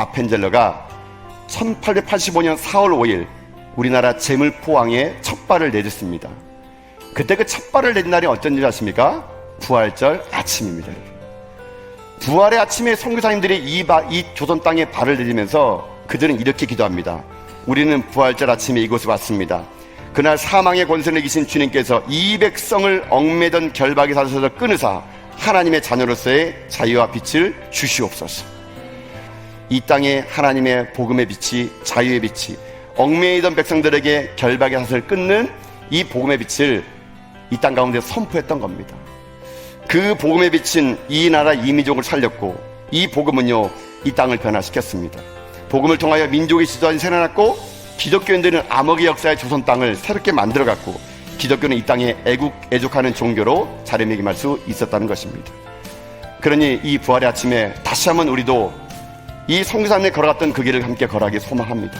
아펜젤러가 1885년 4월 5일 우리나라 제물포항에 첫 발을 내딛습니다. 그때 그 첫 발을 내딛 날이 어떤 일 아십니까? 부활절 아침입니다. 부활의 아침에 선교사님들이 이, 바- 이 조선 땅에 발을 내디면서 그들은 이렇게 기도합니다. 우리는 부활절 아침에 이곳에 왔습니다. 그날 사망의 권세를 이기신 주님께서 이 백성을 얽매던 결박의 사슬에서 끊으사 하나님의 자녀로서의 자유와 빛을 주시옵소서. 이 땅에 하나님의 복음의 빛이 자유의 빛이 얽매이던 백성들에게 결박의 사슬을 끊는 이 복음의 빛을 이 땅 가운데 선포했던 겁니다. 그 복음의 빛은 이 나라 이민족을 살렸고 이 복음은요 이 땅을 변화시켰습니다. 복음을 통하여 민족의 지도자를 세워놨고 기독교인들은 암흑의 역사의 조선 땅을 새롭게 만들어갔고 기독교는 이 땅에 애국 애족하는 종교로 자리매김할 수 있었다는 것입니다. 그러니 이 부활의 아침에 다시 한번 우리도 이 성사님에 걸어갔던 그 길을 함께 걸어가기 소망합니다.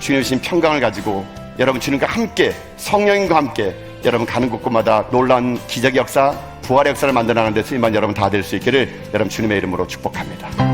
주님 주신 평강을 가지고 여러분 주님과 함께 성령님과 함께 여러분 가는 곳곳마다 놀라운 기적의 역사, 부활의 역사를 만들어가는 데 쓰임만 여러분 다 될 수 있기를 여러분 주님의 이름으로 축복합니다.